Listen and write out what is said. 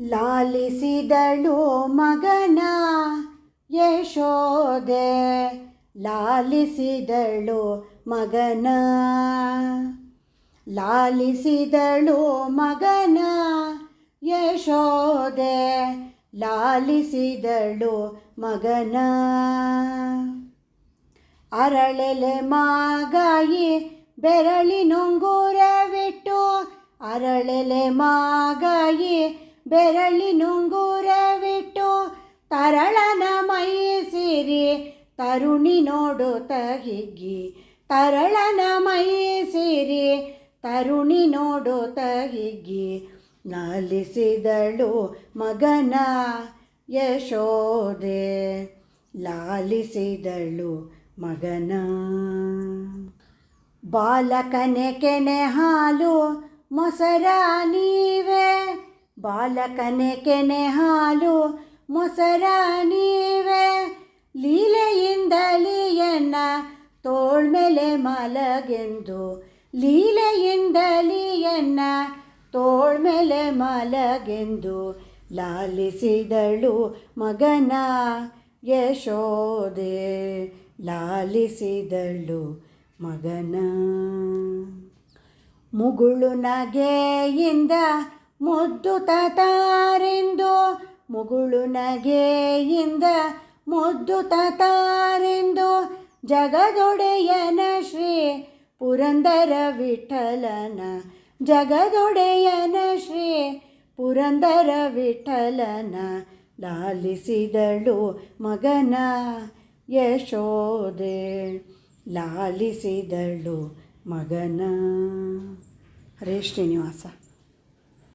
ಲಾಲಿಸಿದಳು ಮಗನ ಯಶೋದೆ ಲಾಲಿಸಿದಳು ಮಗನ. ಲಾಲಿಸಿದಳು ಮಗನ ಯಶೋದೆ ಲಾಲಿಸಿದಳು ಮಗನ. ಅರಳೆಲೆ ಮಾಗಾಯಿ ಬೆರಳಿನೊಂಗೂರವಿಟ್ಟು, ಅರಳೆಲೆ ಮಾಗಾಯಿ ಬೆರಳಿನುಂಗುರವಿಟ್ಟು ತರಳನ ಮೈ ಸಿರಿ ತರುಣಿ ನೋಡುತ್ತ ಹಿಗ್ಗಿ ತರಳನ ಮೈ ಸಿರಿ ತರುಣಿ ನೋಡುತ್ತ ಹಿಗ್ಗಿ ಲಾಲಿಸಿದಳು ಮಗನ ಯಶೋದೆ ಲಾಲಿಸಿದಳು ಮಗನ. ಬಾಲಕನೆ ಕೆನೆ ಹಾಲು ಮೊಸರ ನೀವೇ. ಬಾಲಕನೆ ಕೆನೆ ಹಾಲು ಮೊಸರ ನೀವೆ ಲೀಲೆಯಿಂದಲಿಯನ್ನ ತೋಳ್ಮೇಲೆ ಮಲಗೆಂದು ಲೀಲೆಯಿಂದಲಿಯನ್ನ ತೋಳ್ಮೇಲೆ ಮಲಗೆಂದು ಲಾಲಿಸಿದಳು ಮಗನ ಯಶೋದೆ ಲಾಲಿಸಿದಳು ಮಗನ. ಮುಗುಳು ನಗೆಯಿಂದ ಮುದ್ದು ತತಾರೆಂದು ಮುಗುಳು ನಗೆಯಿಂದ ಮುದ್ದು ತತಾರೆಂದು ಜಗದೊಡೆಯನ ಶ್ರೀ ಪುರಂದರ ವಿಠಲನ ಜಗದೊಡೆಯನ ಶ್ರೀ ಪುರಂದರ ವಿಠಲನ ಲಾಲಿಸಿದಳು ಮಗನ ಯಶೋದೆ ಲಾಲಿಸಿದಳು ಮಗನ. ಹರೇ ಶ್ರೀನಿವಾಸ.